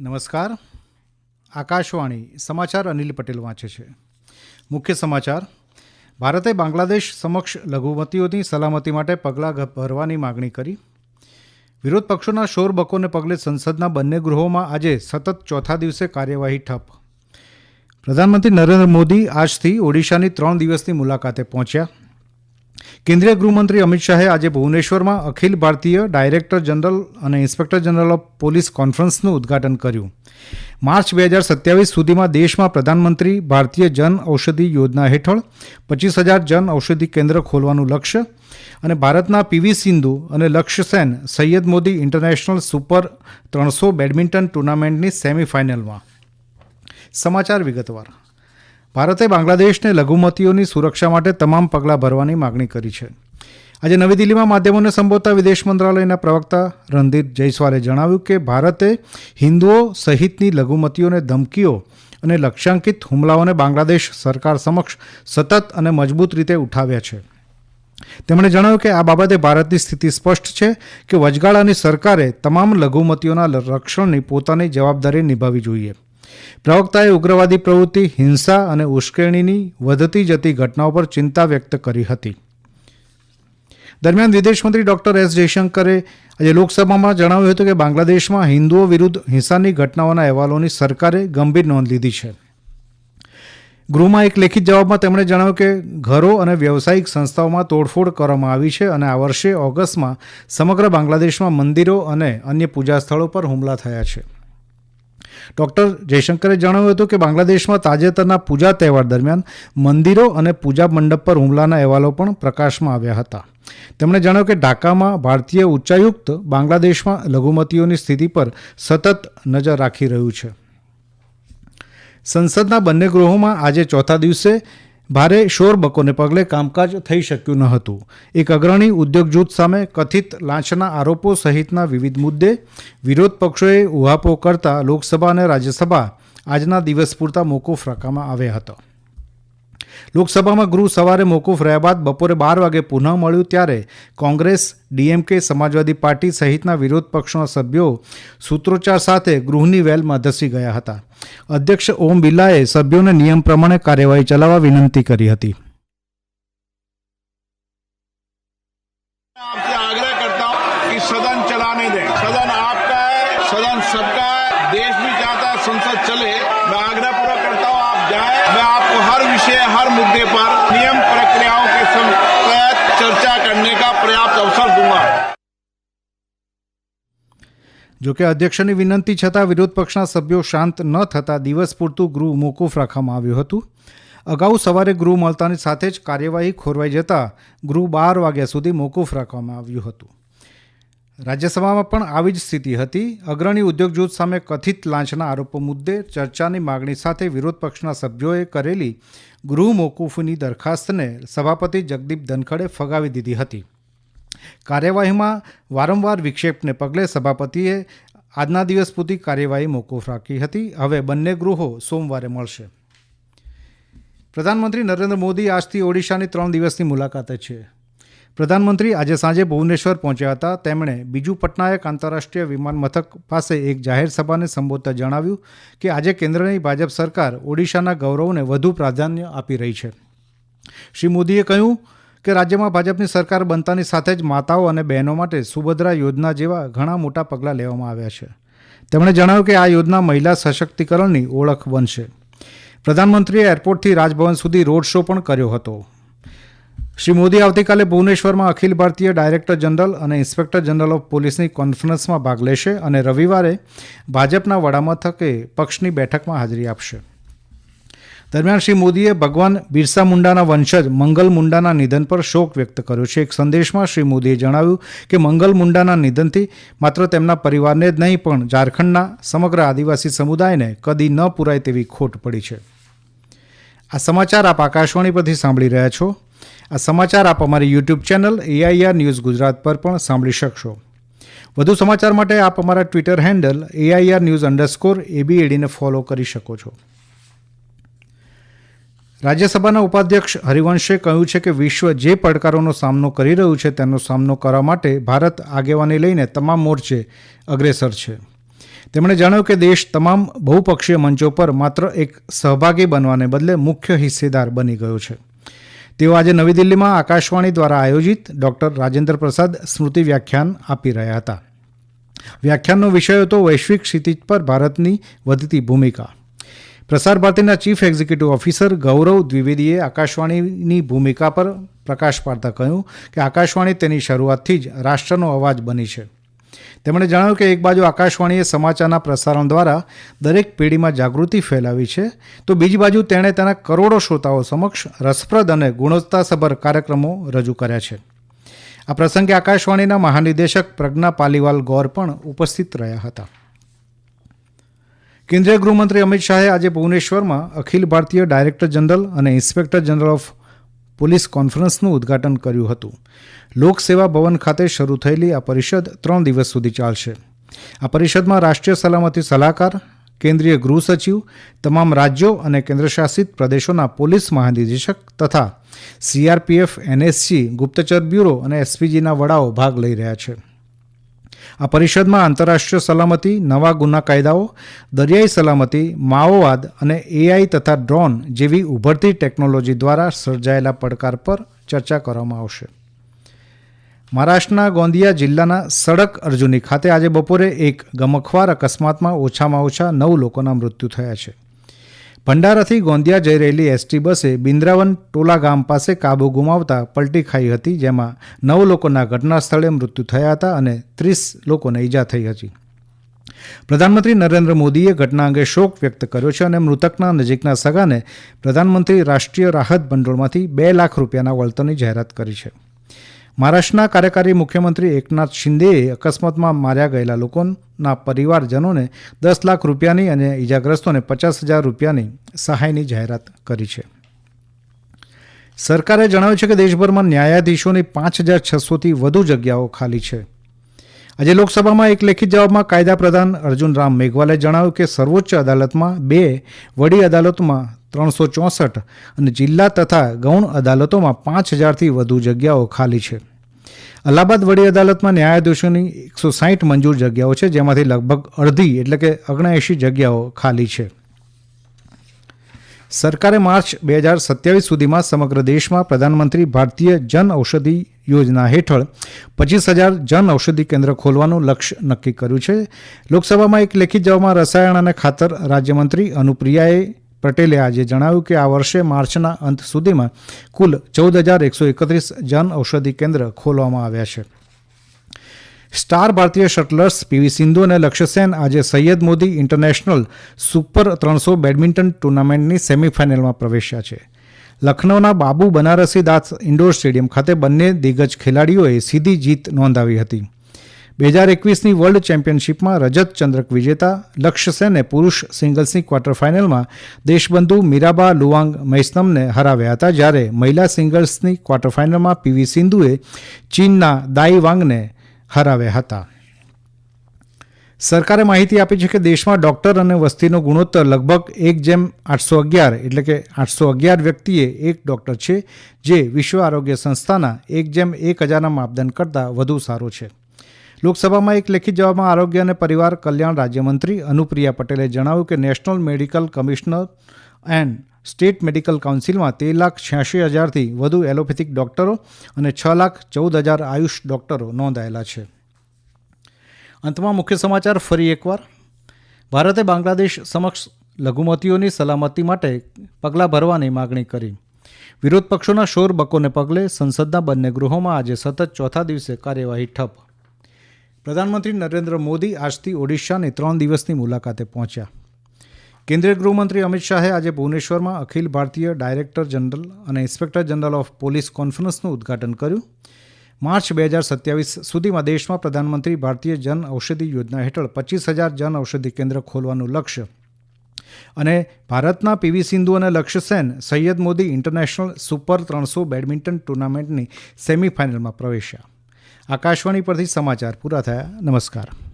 નમસ્કાર. આકાશવાણી સમાચાર અનિલ પટેલ વાંચે છે. મુખ્ય સમાચાર. ભારતે બાંગ્લાદેશ સમક્ષ લઘુમતીઓની સલામતી માટે પગલાં ભરવાની માગણી કરી. વિરોધ પક્ષોના શોરબકોને પગલે સંસદના બંને ગૃહોમાં આજે સતત ચોથા દિવસે કાર્યવાહી ઠપ. પ્રધાનમંત્રી નરેન્દ્ર મોદી આજથી ઓડિશાની ત્રણ દિવસની મુલાકાતે પહોંચ્યા. કેન્દ્રીય ગૃહમંત્રી અમિત શાહે આજે ભુવનેશ્વરમાં અખિલ ભારતીય ડાયરેક્ટર જનરલ અને ઇન્સ્પેક્ટર જનરલ ઓફ પોલીસ કોન્ફરન્સનું ઉદ્ઘાટન કર્યું. માર્ચ બે હજાર સત્યાવીસ સુધીમાં દેશમાં પ્રધાનમંત્રી ભારતીય જન ઔષધિ યોજના હેઠળ પચીસ હજાર જન ઔષધિ કેન્દ્ર ખોલવાનું લક્ષ્ય અને ભારતના પીવી સિંધુ અને લક્ષ્ય સેન સૈયદ મોદી ઇન્ટરનેશનલ સુપર ત્રણસો બેડમિન્ટન ટુર્નામેન્ટની સેમીફાઇનલમાં. સમાચાર વિગતવાર. ભારતે બાંગ્લાદેશને લઘુમતીઓની સુરક્ષા માટે તમામ પગલાં ભરવાની માગણી કરી છે. આજે નવી દિલ્હીમાં માધ્યમોને સંબોધતા વિદેશ મંત્રાલયના પ્રવક્તા રણદીપ જયસ્વાલે જણાવ્યું કે ભારતે હિન્દુઓ સહિતની લઘુમતીઓને ધમકીઓ અને લક્ષ્યાંકિત હુમલાઓને બાંગ્લાદેશ સરકાર સમક્ષ સતત અને મજબૂત રીતે ઉઠાવ્યા છે. તેમણે જણાવ્યું કે આ બાબતે ભારતની સ્થિતિ સ્પષ્ટ છે કે વચગાળાની સરકારે તમામ લઘુમતીઓના રક્ષણની પોતાની જવાબદારી નિભાવવી જોઈએ. પ્રવક્તાએ ઉગ્રવાદી પ્રવૃત્તિ, હિંસા અને ઉશ્કેરણીની વધતી જતી ઘટનાઓ પર ચિંતા વ્યક્ત કરી હતી. દરમિયાન વિદેશમંત્રી ડોક્ટર એસ જયશંકરે આજે લોકસભામાં જણાવ્યું હતું કે બાંગ્લાદેશમાં હિન્દુઓ વિરુદ્ધ હિંસાની ઘટનાઓના અહેવાલોની સરકારે ગંભીર નોંધ લીધી છે. ગૃહમાં એક લેખિત જવાબમાં તેમણે જણાવ્યું કે ઘરો અને વ્યવસાયિક સંસ્થાઓમાં તોડફોડ કરવામાં આવી છે અને આ વર્ષે ઓગસ્ટમાં સમગ્ર બાંગ્લાદેશમાં મંદિરો અને અન્ય પૂજા સ્થળો પર હુમલા થયા છે. ડોક્ટર જયશંકરે જણાવ્યું હતું કે બાંગ્લાદેશમાં તાજેતરના પૂજા તહેવાર દરમિયાન મંદિરો અને પૂજા મંડપ પર હુમલાના અહેવાલો પણ પ્રકાશમાં આવ્યા હતા. તેમણે જણાવ્યું કે ઢાકામાં ભારતીય ઉચ્ચાયુક્ત બાંગ્લાદેશમાં લઘુમતીઓની સ્થિતિ પર સતત નજર રાખી રહ્યું છે. સંસદના બંને ગૃહોમાં આજે ચોથા દિવસે ભારે શોરબકોને પગલે કામકાજ થઈ શક્યું ન હતું. એક અગ્રણી ઉદ્યોગ જૂથ સામે કથિત લાંચના આરોપો સહિતના વિવિધ મુદ્દે વિરોધ પક્ષોએ ઉહાપો કરતા લોકસભા અને રાજ્યસભા આજના દિવસ પૂરતા મોકૂફ રાખવામાં આવ્યા હતા. લોકસભામાં ગૃહ સવારે મોકૂફ રહ્યા બાદ બપોરે બાર વાગે પુનઃ મળ્યું ત્યારે કોંગ્રેસ, ડીએમકે, સમાજવાદી પાર્ટી સહિતના વિરોધ પક્ષના સભ્યો સૂત્રોચ્ચાર સાથે ગૃહની વેલમાં ધસી ગયા હતા. અધ્યક્ષ ઓમ બિરલાએ સભ્યોને નિયમ પ્રમાણે કાર્યવાહી ચલાવવા વિનંતી કરી હતી. સદન ચલાને દે સદન આપ सदन चलाने दें सदन आपका है सदन सबका है देश भी चाहता है संसद चले मैं आग्रह पूरा करता हूं आप जाए मैं आपको हर विषय हर मुद्दे पर नियम प्रक्रियाओं के सम- तहत चर्चा करने का पर्याप्त अवसर दूंगा જોકે અધ્યક્ષની વિનંતી છતાં વિરોધ પક્ષના સભ્યો શાંત ન થતાં દિવસ પૂરતું ગૃહ મોકૂફ રાખવામાં આવ્યું હતું અગાઉ સવારે ગૃહ મળતાની સાથે જ કાર્યવાહી ખોરવાઈ જતાં ગૃહ બાર વાગ્યા સુધી મોકૂફ રાખવામાં આવ્યું હતું રાજ્યસભામાં પણ આવી જ સ્થિતિ હતી. અગ્રણી ઉદ્યોગ જૂથ સામે કથિત લાંચના આરોપો મુદ્દે ચર્ચાની માગણી સાથે વિરોધ પક્ષના સભ્યોએ કરેલી ગૃહ મોકૂફની દરખાસ્તને સભાપતિ જગદીપ ધનખડે ફગાવી દીધી હતી. કાર્યવાહીમાં વારંવાર વિક્ષેપને પગલે સભાપતિએ આજના દિવસ પૂરતી કાર્યવાહી મોકૂફ રાખી હતી. હવે બંને ગૃહો સોમવારે મળશે. પ્રધાનમંત્રી નરેન્દ્ર મોદી આજથી ઓડિશાની ત્રણ દિવસની મુલાકાતે છે. પ્રધાનમંત્રી આજે સાંજે ભુવનેશ્વર પહોંચ્યા હતા. તેમણે બીજુ પટનાયક આંતરરાષ્ટ્રીય વિમાન મથક પાસે એક જાહેર સભાને સંબોધતા જણાવ્યું કે આજે કેન્દ્રની ભાજપ સરકાર ઓડિશાના ગૌરવને વધુ પ્રાધાન્ય આપી રહી છે. શ્રી મોદીએ કહ્યું કે રાજ્યમાં ભાજપની સરકાર બનતાની સાથે જ માતાઓ અને બહેનો માટે સુભદ્રા યોજના જેવા ઘણા મોટા પગલાં લેવામાં આવ્યા છે. તેમણે જણાવ્યું કે આ યોજના મહિલા સશક્તિકરણની ઓળખ બનશે. પ્રધાનમંત્રીએ એરપોર્ટથી રાજભવન સુધી રોડ શો પણ કર્યો હતો. શ્રી મોદી આવતીકાલે ભુવનેશ્વરમાં અખિલ ભારતીય ડાયરેક્ટર જનરલ અને ઇન્સ્પેક્ટર જનરલ ઓફ પોલીસની કોન્ફરન્સમાં ભાગ લેશે અને રવિવારે ભાજપના વડામથકે પક્ષની બેઠકમાં હાજરી આપશે. દરમિયાન શ્રી મોદીએ ભગવાન બિરસા મુંડાના વંશજ મંગલ મુંડાના નિધન પર શોક વ્યક્ત કર્યો છે. એક સંદેશમાં શ્રી મોદીએ જણાવ્યું કે મંગલ મુંડાના નિધનથી માત્ર તેમના પરિવારને જ નહીં, પણ ઝારખંડના સમગ્ર આદિવાસી સમુદાયને કદી ન પૂરાય તેવી ખોટ પડી છે. આ સમાચાર આપ આકાશવાણી પરથી સાંભળી રહ્યા છો. આ સમાચાર આપ અમારી YouTube channel AIR news Gujarat પર પણ સાંભળી શકશો. વધુ સમાચાર માટે આપ અમારા Twitter handle AIR news underscore એબીએડીને follow કરી શકો છો. રાજ્યસભાના ઉપાધ્યક્ષ હરિવંશે કહ્યું છે કે વિશ્વ જે પડકારોનો સામનો કરી રહ્યું છે તેનો સામનો કરવા માટે ભારત આગેવાની લઈને તમામ મોરચે અગ્રેસર છે. તેમણે જણાવ્યું કે દેશ તમામ બહુપક્ષીય મંચો પર માત્ર એક સહભાગી બનવાને બદલે મુખ્ય હિસ્સેદાર બની ગયો છે. તેઓ આજે નવી દિલ્હીમાં આકાશવાણી દ્વારા આયોજિત ડોક્ટર રાજેન્દ્ર પ્રસાદ સ્મૃતિ વ્યાખ્યાન આપી રહ્યા હતા. વ્યાખ્યાનનો વિષય હતો વૈશ્વિક ક્ષિતિજ પર ભારતની વધતી ભૂમિકા. પ્રસાર ભારતીના ચીફ એક્ઝિક્યુટિવ ઓફિસર ગૌરવ દ્વિવેદીએ આકાશવાણીની ભૂમિકા પર પ્રકાશ પાડતા કહ્યું કે આકાશવાણી તેની શરૂઆતથી જ રાષ્ટ્રનો અવાજ બની છે. તેમણે જણાવ્યું કે એક બાજુ આકાશવાણીએ સમાચારના પ્રસારણ દ્વારા દરેક પેઢીમાં જાગૃતિ ફેલાવી છે, તો બીજી બાજુ તેણે તેના કરોડો શ્રોતાઓ સમક્ષ રસપ્રદ અને ગુણવત્તાસભર કાર્યક્રમો રજૂ કર્યા છે. આ પ્રસંગે આકાશવાણીના મહાનિદેશક પ્રજ્ઞા પાલીવાલ ગૌર પણ ઉપસ્થિત રહ્યા હતા. કેન્દ્રીય ગૃહમંત્રી અમિત શાહે આજે ભુવનેશ્વરમાં અખિલ ભારતીય ડાયરેક્ટર જનરલ અને ઇન્સ્પેક્ટર જનરલ ઓફ પોલીસ કોન્ફરન્સનું ઉદ્ઘાટન કર્યું હતું. લોકસેવા ભવન ખાતે શરૂ થયેલી આ પરિષદ ત્રણ દિવસ સુધી ચાલશે. આ પરિષદમાં રાષ્ટ્રીય સલામતી સલાહકાર, કેન્દ્રીય ગૃહ સચિવ, તમામ રાજ્યો અને કેન્દ્રશાસિત પ્રદેશોના પોલીસ મહાનિદેશક તથા સીઆરપીએફ એનએસજી ગુપ્તચર બ્યુરો અને એસપીજીના વડાઓ ભાગ લઈ રહ્યા છે. આ પરિષદમાં આંતરરાષ્ટ્રીય સલામતી, નવા ગુના કાયદાઓ, દરિયાઈ સલામતી, માઓવાદ અને એઆઈ તથા ડ્રોન જેવી ઉભરતી ટેકનોલોજી દ્વારા સર્જાયેલા પડકાર પર ચર્ચા કરવામાં આવશે. મહારાષ્ટ્રના ગોંદિયા જિલ્લાના સડક અર્જુની ખાતે આજે બપોરે એક ગમખવાર અકસ્માતમાં ઓછામાં ઓછા નવ લોકોના મૃત્યુ થયા છે. ભંડારાથી ગોંદિયા જઈ રહેલી એસટી બસે બિન્દ્રાવન ટોલા ગામ પાસે કાબુ ગુમાવતા પલટી ખાઈ હતી, જેમાં નવ લોકોના ઘટના સ્થળે મૃત્યુ થયા હતા અને ત્રીસ લોકોને ઈજા થઈ હતી. પ્રધાનમંત્રી નરેન્દ્ર મોદીએ ઘટના અંગે શોક વ્યક્ત કર્યો છે અને મૃતકના નજીકના સગાને પ્રધાનમંત્રી રાષ્ટ્રીય રાહત ભંડોળમાંથી બે લાખ રૂપિયાના વળતરની જાહેરાત કરી છે. મહારાષ્ટ્રના કાર્યકારી મુખ્યમંત્રી એકનાથ શિંદેએ અકસ્માતમાં માર્યા ગયેલા લોકોના પરિવારજનોને દસ લાખ રૂપિયાની અને ઈજાગ્રસ્તોને પચાસ હજાર રૂપિયાની સહાયની જાહેરાત કરી છે. સરકારે જણાવ્યું છે કે દેશભરમાં ન્યાયાધીશોની પાંચ હજાર છસોથી વધુ જગ્યાઓ ખાલી છે. આજે લોકસભામાં એક લેખિત જવાબમાં કાયદા પ્રધાન અર્જુન રામ મેઘવાલે જણાવ્યું કે સર્વોચ્ચ અદાલતમાં બે વડી અદાલતમાં ત્રણસો ચોસઠ અને જિલ્લા તથા ગૌણ અદાલતોમાં પાંચ હજારથી વધુ જગ્યાઓ ખાલી છે. અલ્હાબાદ વડી અદાલતમાં ન્યાયાધીશોની એકસો સાહીઠ મંજૂર જગ્યાઓ છે, જેમાંથી લગભગ અડધી એટલે કે ઓગણએંશી જગ્યાઓ ખાલી છે. સરકારે માર્ચ બે હજાર સત્યાવીસ સુધીમાં સમગ્ર દેશમાં પ્રધાનમંત્રી ભારતીય જન ઔષધિ યોજના હેઠળ પચીસ હજાર જન ઔષધિ કેન્દ્ર ખોલવાનું લક્ષ્ય નક્કી કર્યું છે. લોકસભામાં એક લેખિત જવાબમાં રસાયણ અને ખાતર રાજ્યમંત્રી અનુપ્રિયાએ પટેલે આજે જણાવ્યું કે આ વર્ષે માર્ચના અંત સુધીમાં કુલ ચૌદ હજાર એકસો એકત્રીસ જન ઔષધિ કેન્દ્ર ખોલવામાં આવ્યા છે. સ્ટાર ભારતીય શટલર્સ, પીવી સિંધુ અને લક્ષ્યસેન આજે સૈયદ મોદી ઇન્ટરનેશનલ સુપર ત્રણસો બેડમિન્ટન ટુર્નામેન્ટની સેમીફાઇનલમાં પ્રવેશ્યા છે. લખનૌના બાબુ બનારસી દાસ ઇન્ડોર સ્ટેડિયમ ખાતે બંને દિગ્ગજ ખેલાડીઓએ સીધી જીત નોંધાવી હતી. બે હજાર એકવીસની વર્લ્ડ ચેમ્પિયનશિપમાં રજત ચંદ્રક વિજેતા લક્ષ્ય સેને પુરુષ સિંગલ્સની ક્વાર્ટર ફાઇનલમાં દેશબંધુ મીરાબા લુવાંગ મૈસનમને હરાવ્યા હતા, જ્યારે મહિલા સિંગલ્સની ક્વાર્ટર ફાઇનલમાં પીવી સિંધુએ ચીનના દાઈ વાંગને હરાવ્યા હતા. સરકારે માહિતી આપી છે કે દેશમાં ડોક્ટર અને વસ્તીનો ગુણોત્તર લગભગ એક જેમ આઠસો અગિયાર, એટલે કે આઠસો અગિયાર વ્યક્તિએ એક ડોક્ટર છે, જે વિશ્વ આરોગ્ય સંસ્થાના એક જેમ એક હજારના માપદંડ કરતાં વધુ સારો છે. લોકસભામાં એક લેખિત જવાબમાં આરોગ્ય અને પરિવાર કલ્યાણ રાજ્યમંત્રી અનુપ્રિયા પટેલે જણાવ્યું કે national medical commissioner and state medical કાઉન્સિલમાં તેર લાખ છ્યાસી હજારથી વધુ એલોપેથિક ડોક્ટરો અને છ લાખ ચૌદ હજાર આયુષ ડોક્ટરો નોંધાયેલા છે. અંતમાં મુખ્ય સમાચાર ફરી એકવાર. ભારતે બાંગ્લાદેશ સમક્ષ લઘુમતીઓની સલામતી માટે પગલાં ભરવાની માગણી કરી. વિરોધ પક્ષોના શોર બકોને પગલે સંસદના બંને ગૃહોમાં આજે સતત ચોથા દિવસે કાર્યવાહી ઠપ. પ્રધાનમંત્રી નરેન્દ્ર મોદી આજથી ઓડિશાની ત્રણ દિવસની મુલાકાતે પહોંચ્યા. કેન્દ્રીય ગૃહમંત્રી અમિત શાહે આજે ભુવનેશ્વરમાં અખિલ ભારતીય ડાયરેક્ટર જનરલ અને ઇન્સ્પેક્ટર જનરલ ઓફ પોલીસ કોન્ફરન્સનું ઉદ્ઘાટન કર્યું. માર્ચ બે હજાર સત્યાવીસ સુધીમાં દેશમાં પ્રધાનમંત્રી ભારતીય જન ઔષધિ યોજના હેઠળ પચીસ હજાર જન ઔષધિ કેન્દ્ર ખોલવાનું લક્ષ્ય અને ભારતના પીવી સિંધુ અને લક્ષ્ય સેન સૈયદ મોદી ઇન્ટરનેશનલ સુપર ત્રણસો બેડમિન્ટન ટુર્નામેન્ટની સેમીફાઇનલમાં પ્રવેશ્યા. આકાશવાણી પરથી સમાચાર પૂરા થયા. નમસ્કાર.